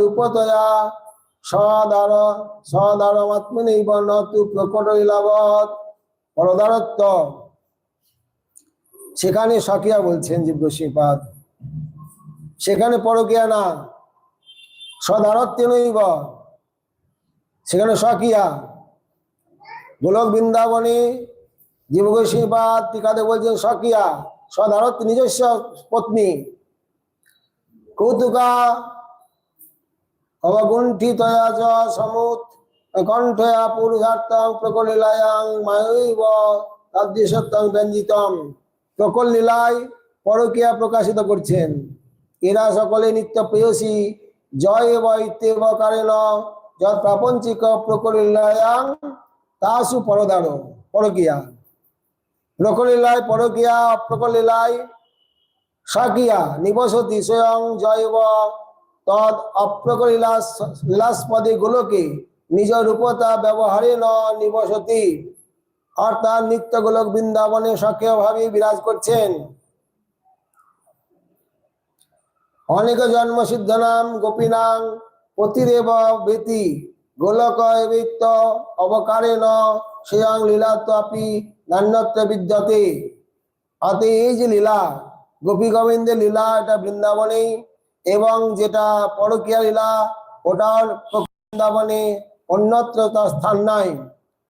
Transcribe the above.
রূপতয়া সদার সদারমাত্মনৈব ন তু প্রকট লীলাবৎ পরদারত্ব সেখানে সকিয়া বলছেন গোস্বীপাদ সেখানে পরকিয়া না সদারত্ব নৈব সেখানে সকিয়া, গোলক বৃন্দাবনে জীব গোস্বীপাদ টিকাতে বলছেন সকিয়া, সদারত্ব নিজস্ব পত্নী। কৌতুকা অবগুণ্ঠিতয়া চ সমুত কণ্ঠয়া পুরুষার্থং প্রকলীলায়াং মায়ৈব তাদৃশত্বং ব্যঞ্জিতম। প্রকল লীলায় পরকিয়া প্রকাশিত করছেন। এরা সকলে নিত্য প্রেয়সী। জয় এব ইত্যেব কারেণ, যৎ প্রাপঞ্চিক প্রকলীলায়াং তাসু পরদার পরকিয়া। প্রকলীলায় পরকিয়া প্রকলীলায় সাকিয়া নিবসতি স্বয়ং জৈব তদ অপ্রকলীলাস লীলাস্পদে গোলকে নিজ রূপতা ব্যবহারে নিবসতি। অর্থাৎ বৃন্দাবনে বিরাজ করছেন। অনেক জন্ম সিদ্ধ নাম গোপীনাং গোলক বৃত্ত অবকারে ন স্বয়ং লীলাত্বাপি নান্যত্ব বিদ্যতে। অতএব এই যে লীলা, গোপী গোবিন্দের লীলা এটা বৃন্দাবনেই এবং যেটা পরকীয়া লীলা ওটার বৃন্দাবনে অন্যত্র তার স্থান নাই।